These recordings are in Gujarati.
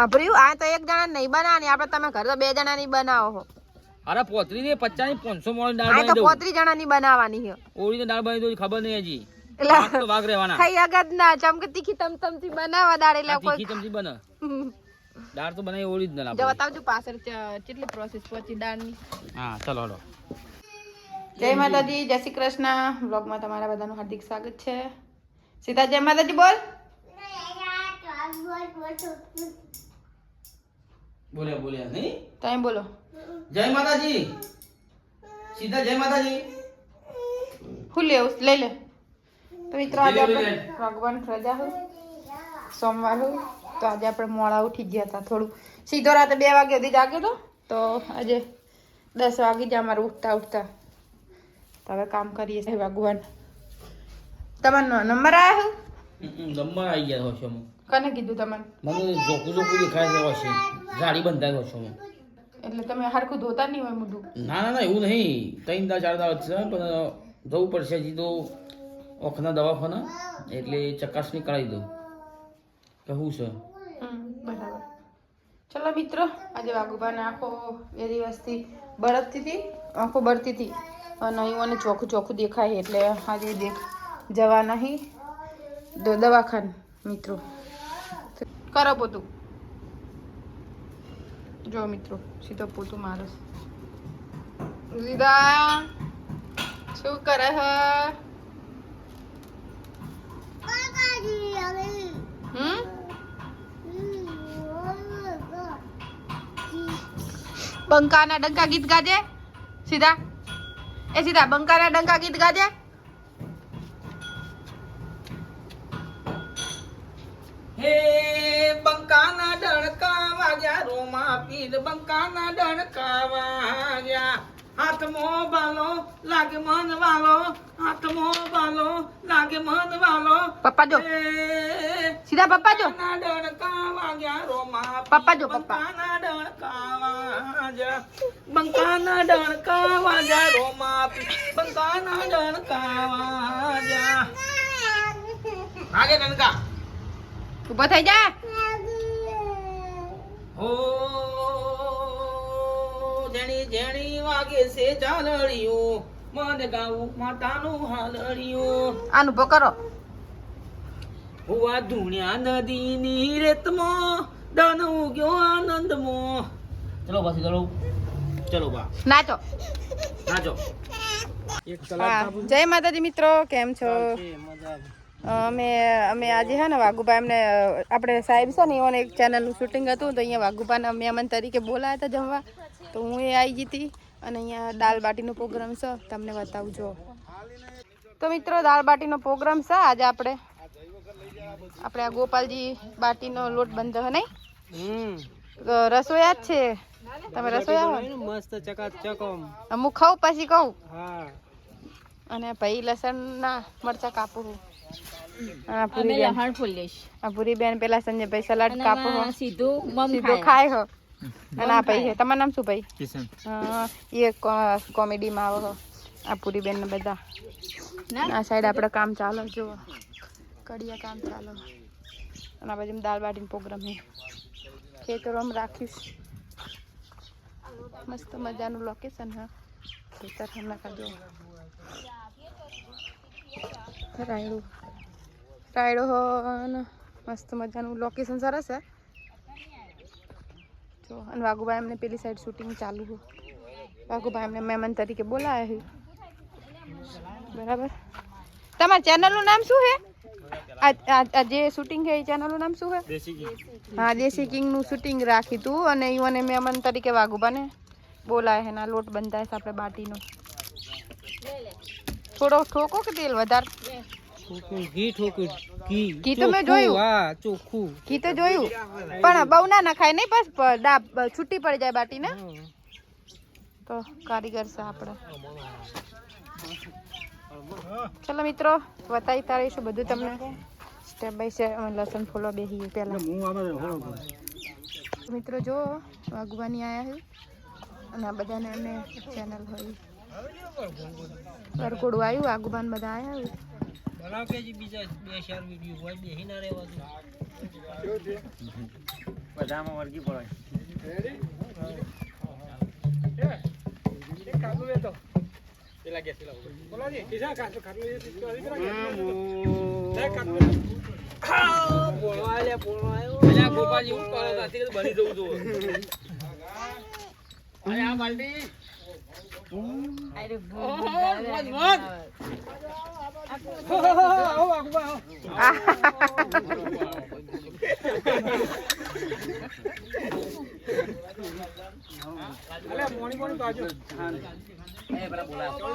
આભર્યું આ તો એક જણા નહીં બનાવવાની આપણે તમે ઘર તો બે જણા ની બનાવો છો અરે પોતરી ને પચાસની પાંચસો મોણ દાળ બનાવી દઉં. પોત્રી જણા ની બનાવવાની છે ઓળી દાળ બનાવી દઉં ખબર નહીં હજી. એટલે વાઘ રહેવાના. ખાઈ આગળ ના ચમકે તીખી તમતમથી બનાવવા દાળ એટલે કોઈ તીખી ચમચી બને. દાળ તો બનાવી ઓરિજિનલ જો બતાવજો પાછળ કેટલી પ્રોસેસ પહોંચી દાળની. હા ચલો હલો. જય માતાજી જય શ્રી કૃષ્ણ. બ્લોગમાં તમારા બધાનું હાર્દિક સ્વાગત છે. સીતા જય માતાજી બોલ. બોલ્યા બોલ્યા નહીં તમે બોલો જય માતાજી સીધા જય માતાજી હું લેવું લઈ લે તો મિત્રો આજે લઈ લે, આપણે લઈ લે. ભગવાન રજા હોય સોમવાર હોય તો આજે આપણે મોડા ઉઠી ગયા હતા થોડું. સીધો રાતે બે વાગે સુધી જાગ્યો હતો તો આજે દસ વાગી જાય અમારે ઉઠતા ઉઠતા. તો હવે કામ કરીએ છીએ ભગવાન. તમારો નંબર આવ્યો નંબર આવી ગયા હોશો કને કીધું તમને મને જોકું જોકું દેખાય છે હોશે જાડી બંધાય હોશો એટલે તમે હરખું ધોતા નહીં હોય મોઢું? ના ના ના એવું નહીં. ત્રણ દા ચાર દા છે પણ જવું પડશે હજી તો ઓખના દવાખાના. એટલે ચકાસણી કરાવી દઉં. કે શું છે? બરાબર. ચલો મિત્રો આજે વાઘુબાને આંખો બે દિવસથી બળકતી હતી આંખો બળતી હતી. અને અહીં મને ચોખ્ખું ચોખ્ખું દેખાય એટલે આજે દેખ જવા નહીં. દવાખાન, મિત્રો. કરો પોતું. જો, મિત્રો, સીધો પોતું મારો. સીધા. શું કરે હ? બંકાના ડંકા ગીત ગાજે? સીધા. એ સીધા, બંકાના ડંકા ગીત ગાજે? હે બંકાના ડણકા વાગ્યા રોમા પીર બંકાના ડણકા વાગ્યા. હાથમો બાલો લાગે મન વાલો હાથમો બાલો લાગે મન વાલો. પપ્પા જો. સીધા પપ્પા જો. ના ડણકા વાગ્યા રોમા પપ્પા જો, પપ્પા. ના ડણકા વાગ્યા. બંકાના ડણકા વાગ્યા રોમા બંકાના ડણકા વાગ્યા. આગે ડણકા ઊભા થઈ જા હો જેણી જેણી વાગે છે ચાલડિયું મન ગાવું માતાનું હાલડિયું આનું ઊભો કરો. હુવા ધૂણ્યા નદીની રેતમાં દાન ઉગ્યો આનંદમાં. ચલો પછી ચલો. ચલો બા. નાચો. નાચો. જય માતાજી મિત્રો કેમ છો? અમે અમે આજે છે ને વાઘુભાઈ એમને આપણે સાહેબ છે ને એઓને એક ચેનલનું શૂટિંગ હતું તો અહીંયા વાઘુભાઈને મહેમાન તરીકે બોલાયા હતા જમવા. તો હું એ આવી હતી અને અહીંયા દાલ બાટીનો પ્રોગ્રામ છે તમને બતાવું જો તો મિત્રો દાલ બાટીનો પ્રોગ્રામ છે આજે આપણે. આપણે આ ગોપાલજી બાટીનો લોટ બંધ હે નહીં? તો રસોયા જ છે. તમે રસોયા હો? મસ્ત ચકાચક હું ખાઉં પછી કહું? અને ભાઈ લસણ ના મરચા કાપું પૂરી બેન. લહણ ફૂલીશ આ પૂરી બેન પેલા સંજયભાઈ સલાડ કાપો હો. સીધું મમ સીધો ખાય. હો. અને આ ભાઈ છે. તમારું નામ શું ભાઈ? કિશન. હા, એ કોમેડીમાં આવે આવો આ પૂરી બેન ને. બધા આ સાઈડ આપણે કામ ચાલો જો કડિયા કામ ચાલો. અને આ બાજુ દાળ બાટીનો પ્રોગ્રામ છે. ખેતરોમાં રાખીશ મસ્ત મજાનું લોકેશન હા. ખેતર હમણાં કાઢ્યો. રાયડું. હો અને મસ્ત મજાનું લોકેશન સરસ છે જો અને વાઘુભાઈ એમને પેલી સાઈડ શૂટિંગ ચાલુ છે વાઘુભાઈ એમને મહેમાન તરીકે બોલાયા છે બરાબર? તમારા ચેનલનું નામ શું છે જે શૂટિંગ છે એ ચેનલનું નામ શું છે હા દેશી કિંગનું શૂટિંગ રાખ્યું હતું અને ઈવને મહેમાન તરીકે વાઘુબાને બોલાય છે ના લોટ બંધાય છે આપણે બાટીનો. થોડો ઠોકો કે તેલ વધારે? ઘી ઠોકું ઘી ઘી તો મેં જોયું. હા ચોખ્ખું. ઘી તો જોયું. પણ બહુ ના નખાય નહીં બસ છૂટી પડી જાય બાટી ને તો કારીગર છે આપણે. ચલો મિત્રો બતાવી તારીશું બધું તમને. સ્ટેપ બાય સ્ટેપ અમે લસણ ફોલો બેસી પહેલાં. મિત્રો જો વાગવાની આયા છે અને આ બધાને અમે ચેનલ હોય. વરકોડું આવ્યું વાઘુબાન બધા આયા છે બનાવ બીજા બે ચાર વીડિયો હોય બેહી ના રહેવા બધામાં વળગી પડે. બની જવું અરે બાલટી.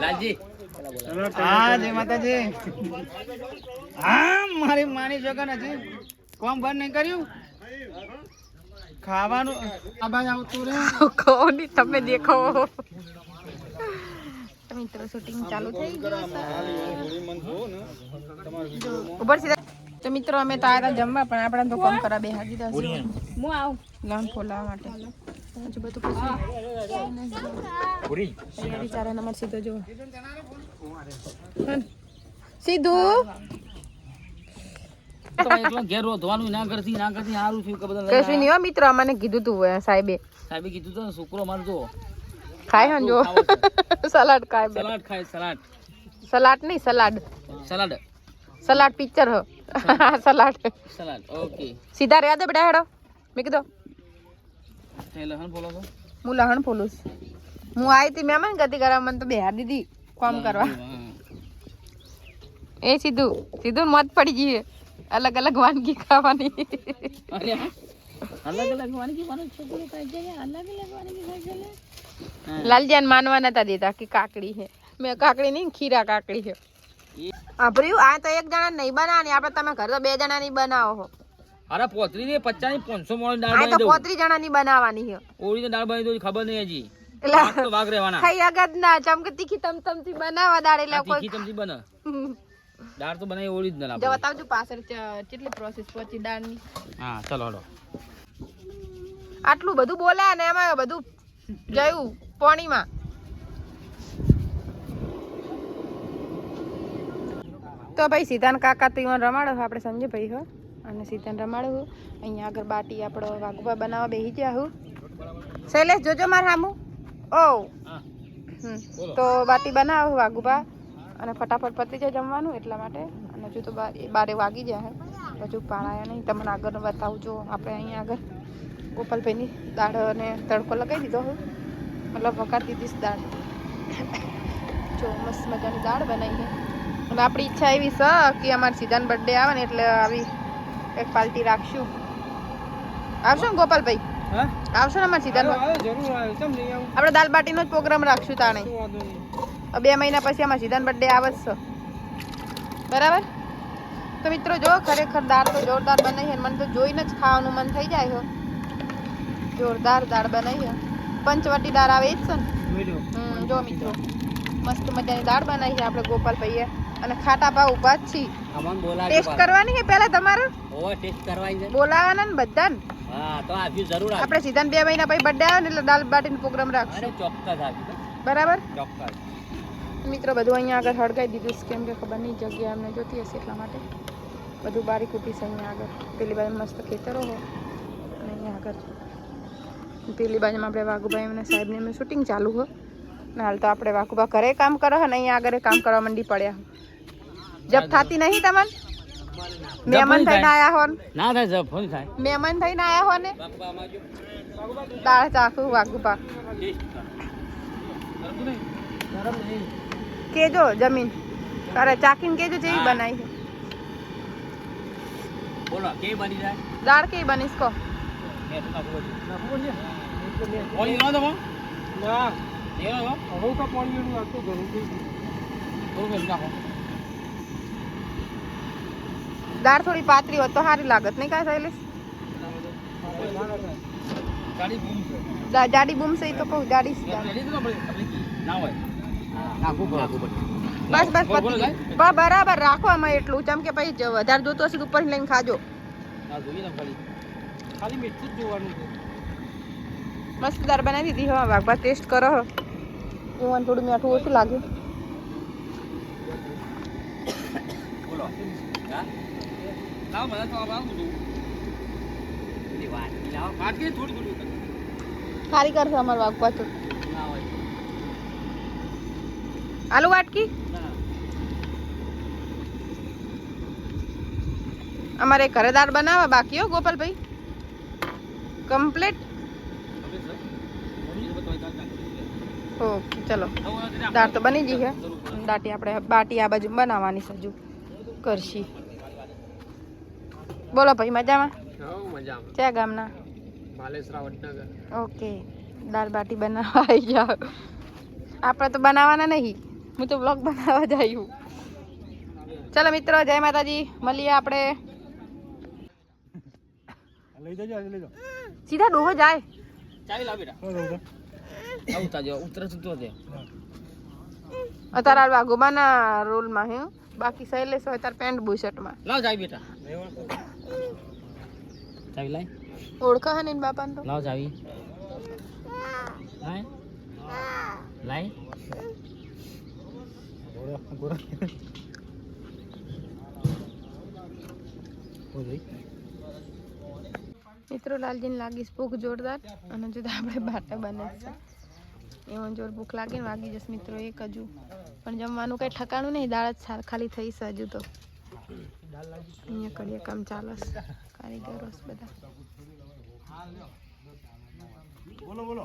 લાલજી. હા જય માતાજી. હા મારી માની શકન હજી. કોમ બંધ નહીં કર્યું? ખાવાનું આ બાજુ આવતું રે કોની તમે દેખો. મિત્રો શૂટિંગ ચાલુ થઈ ગયું ઉપર સીધા. તો મિત્રો અમે તો આવ્યા જમવા પણ આપણે તો કામ કરા બે હાજી દસ હું આવું. લોન ખોલાવા માટે. હજુ બધું પછી. તૈયારી નંબર સીધો જો સીધું? તમે એકલા ના કરતી ના કરતી સારું થયું કે બધા કશું નહીં હો અમને કીધું તું સાહેબે. સાહેબે કીધું તો છોકરો મારો જો. ખાય હન જો? સલાડ ખાય સલાડ ખાય સલાડ. સલાડ નહીં સલાડ. સલાડ. સલાડ પિક્ચર હ. સલાડ. Salad okay. સીધા રહ્યા દે બેટા હેડો. મેં કીધું તે લહણ બોલો છો હું લહણ બોલું. હું આવી હતી મહેમાન ગતિ કરવા મને તો બેહાર દીધી કામ કરવા. એ સીધું સીધું મત પડી ગઈ અલગ અલગ વાનગી ખાવાની. અલગ અલગ વાનગી છે અલગ અલગ વાનગી. હા. લાલજાન માનવા નતા દેતા કે કાકડી છે. મેં કાકડી નહીં ખીરા કાકડી છે. આભર્યું આ તો એક જણા નહીં બનાવવાની આપણે તમે ઘર તો બે જણા ની બનાવો હો. અરે પોતરી ને પચાસની પાંચસો મોણ દાળ બનાવી દઉં. પોતરી જણા ની બનાવવાની છે. ઓળી ને દાળ બનાવી દઉં ખબર નહીં હજી. એટલે વાઘ રહેવાના. ખાઈ અગદ ના ચમકે તીખી તમ તમથી બનાવવા દાળ એટલે કોઈ તીખી ચમચી બને દાળ તો બનાવી ઓરિજિનલ જો બતાવજો પાછળ કેટલી પ્રોસેસ પહોંચી દાળની. હા ચાલો હડો આટલું બધું બોલ્યા ને એમાં બધું જયું પોણીમાં. તો ભાઈ સીધાન કાકા તો ઈવન રમાડો આપણે સંજયભાઈ હો. અને સીધાન રમાડો અહીંયા આગળ બાટી આપણો વાઘુભા બનાવવા બેસી ગયા હું. શૈલેષ જોજો માર હામું. ઓ. હમ. તો બાટી બનાવો વાઘુભા. અને ફટાફટ પતી જાય જમવાનું એટલા માટે. અને હજુ તો બાર બારે વાગી જાય હજુ પાણાયા નહીં. તમને આગળ બતાવું જો આપણે અહીંયા આગળ. ગોપાલભાઈની દાળ અને તડકો લગાવી દીધો હું મતલબ વઘાર દીધી દાળ. જો મસ્ત મજાની દાળ બનાવી છે. અને આપણી ઈચ્છા એવી છે કે અમારે સીધાન બર્થડે આવે ને એટલે આવી એક પાર્ટી રાખશું. આવશો ને ગોપાલભાઈ? હા? આવશો ને અમારે સીધાન? આપણે દાલ બાટીનો જ પ્રોગ્રામ રાખશું તાણે. બે મહિના પછી અમારે સીધાન બર્થડે આવે જ છે. બરાબર? તો મિત્રો જો ખરેખર દાળ તો જોરદાર બનાવી મને તો જોઈને જ ખાવાનું મન થઈ જાય છે જોરદાર દાળ બનાવી પંચવટી દાળ આવે જ છે ને? હમ, જો મિત્રો મસ્ત મજાની દાળ બનાવી આપણે ગોપાલભાઈએ. અને ખાટા ભાવ ઊભા જ ટેસ્ટ કરવાની છે પહેલા તમારે? ઓવર ટેસ્ટ કરવાની છે. બોલાવાના ને બધાને? હા તો આપ્યું જરૂર આપણે સીધા બે મહિના પછી બર્થડે આવે ને એટલે દાળ બાટીનો પ્રોગ્રામ રાખશું. ચોક્કસ બરાબર? ચોક્કસ. મિત્રો બધું અહીંયા આગળ હળગાઈ દીધું છે. કેમ કે ખબર નહીં જગ્યા એમને જોતી હશે એટલા માટે. બધું બારી કૂટી છે અહીંયા આગળ. પેલી બાજુ મસ્ત ખેતરો હોય. અને અહીંયા આગળ પેલી બાજુમાં આપણે વાઘુભાઈ અને સાહેબને એમનું શૂટિંગ ચાલુ હોય. ને હાલ તો આપણે વાઘુભા ઘરે કામ કરો ને અહીંયા આગળ કામ કરવા મંડી પડ્યા જબ થાતી નહીં તમને? મહેમાન થઈને આયા હો ને? થાય સર ફોન થાય. મહેમાન થઈને આયા હો ને દાળ ચાખું વાઘુભા. કેજો જમીન. તારે ચાખીને કેજો જેવી બનાવી છે. બોલો કેવી બની જાય? દાળ કેવી બનીશ કહો. મેં તો નાખવું પડશે. ઓલી નો તો પણ? ના એ નો તો? હવે તો પાણી આખું ઘરું થઈ ગયું થોડું ઘેર નાખો. દાળ થોડી પાતળી હોત તો સારી લાગત નહીં કાંઈ શૈલેષ ગાડી બૂમ છે. જા- જાડી બૂમશે ઈ તો કહું જાડી જ દાળ. રેડી તો આપણે- આપણે ના હોય નાખવું પડે નાખવું પડે બસ બસ બોલ, બોલ, પતી લાય. ગયું. બસ બરાબર રાખો આમાં એટલું ચમ કે પછી જો વધારે જોતું હશે તો ઉપરથી લઈને ખાજો ના જોઈએ ને ખાલી ખાલી મીઠું જ જોવાનું છે મસ્ત દાળ બનાવી દીધી હવે વાઘભા ટેસ્ટ કરો એવું ઈવન થોડું મીઠું ઓછું લાગ્યું. ખારી કરશે અમારે વાઘ પાછું આલુ વાટકી. અમારે ઘરે દાળ બનાવવા બાકી હો ગોપાલભાઈ. કમ્પ્લીટ ઓકે ચલો. દાળ તો બની ગઈ છે દાટી આપણે બાટી આ બાજુ બનાવવાની છે હજુ. કરશી. બોલો ભાઈ મજામાં? ક્યાં ગામના? ઓકે. દાળ બાટી બનાવવા આવી જાઓ. આપણે તો બનાવવાના નહીં. હું તો બ્લોગ બનાવવા જ આવ્યું ચલો મિત્રો જય માતાજી. મળીએ આપણે. લઈ જજો લઈ જાઓ સીધા ડોહો જાય. ચાવી લાવી બેટા આવતા જો ઉતરે તો દે અત્યારે વાઘોબાના રોલમાં હે બાકી શૈલેષ હોય તાર પેન્ટ બુશર્ટમાં લાવ જાય બેટા. ચાવી લાય. ઓળખા હે ને બાપાને તો? લાવ જાવી. લાય. લાય. મિત્રો લાલજીને લાગીશ ભૂખ જોરદાર અને જો આપણે બાટા બને છે એમાં જોર ભૂખ લાગે ને વાગી જશે મિત્રો એક હજુ. પણ જમવાનું કઈ ઠકાણું નહીં દાળ જ ખાલી થઈ છે હજુ તો. અહીંયા કરીએ કામ ચાલે છે. કારીગરો બધા. બોલો બોલો.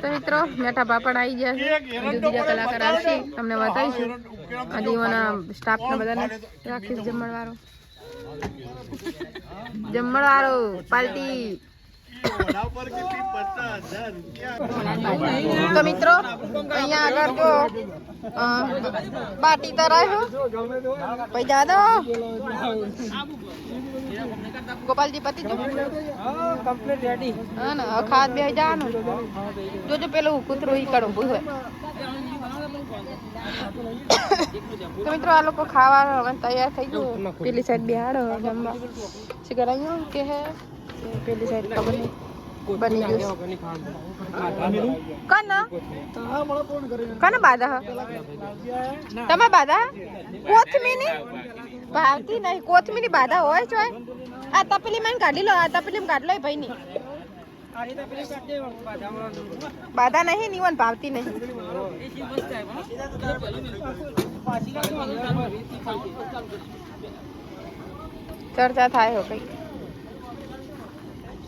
તો મિત્રો મેઠા પાપડ આવી ગયા છે. હજુ બીજા કલાકાર આવશે. તમને બતાવીશું. એવાના સ્ટાફને બધાને રાખીશ જમણવારો. જમણવારો પાર્ટી તો મિત્રો, અહીંયા આગળ જો બાટી તરાય પછી જાદો. ગોપાલજી પતિ કમ્પ્લીટ રેડી હા ને ખાદ બે જવાનું. જોજો પેલું કૂતરું ઈ કડું હોય. તો મિત્રો, આ લોકો ખાવા તૈયાર થઈ ગયું. પેલી સાઈડ બિહાડો, જમવા. શું કરાયું? કે હે? પેલી સાઈડ ખબર નહીં બની ગયું. કના કના બાધા? તમે બાધા કોથમીની? ભાવતી નહીં, કોથમીની બાધા હોય છે આ તપેલી માં કાઢી લો, આ તપેલી માં કાઢ લો ભાઈ ની બાધા નહીં, નીવન ભાવતી નહીં. ચર્ચા થાય હો કઈ કાલે કીધું નહીં પણ તમારે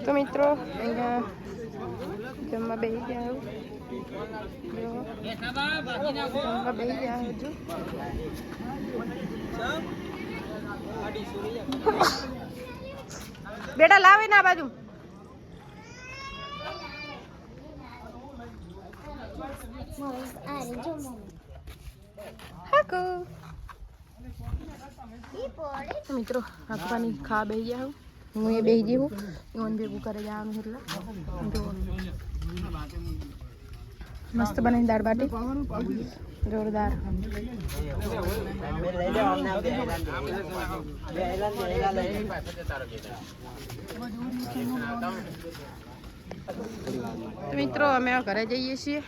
તો મિત્રો અહીંયા જમવા બેસી ગયા જમવા બેસી ગયા હજુ બેટા લાવે ના બાજુ હાકુ. તો મિત્રો રાખવાની ખા બેહી ગયા હું. હું એ બેસી ગઈ હું. ઈવન ભેગું કરે જવાનું એટલે. મસ્ત બનાવી દાળ બાટી. જોરદાર. મિત્રો અમે ઘરે જઈએ છીએ.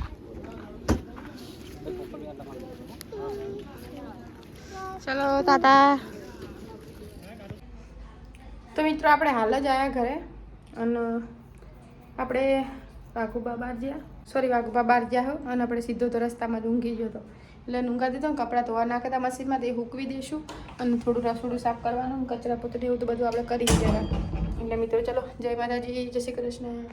ચલો, તાતા. તો મિત્રો, આપણે હાલ જ આવ્યા ઘરે અને આપણે વાઘુબા બહાર ગયા. સોરી વાઘુબા બહાર ગયા હો અને આપણે સીધો તો રસ્તામાં જ ઊંઘી ગયો હતો. એટલે ઊંઘા દીધો ને કપડાં ધોવા નાખતા મશીનમાં તે હૂકવી દઈશું અને થોડું રસોડું સાફ કરવાનું કચરા પોતરી એવું તો બધું આપણે કરી દેવા એટલે મિત્રો, ચલો, જય માતાજી, જય શ્રી કૃષ્ણ.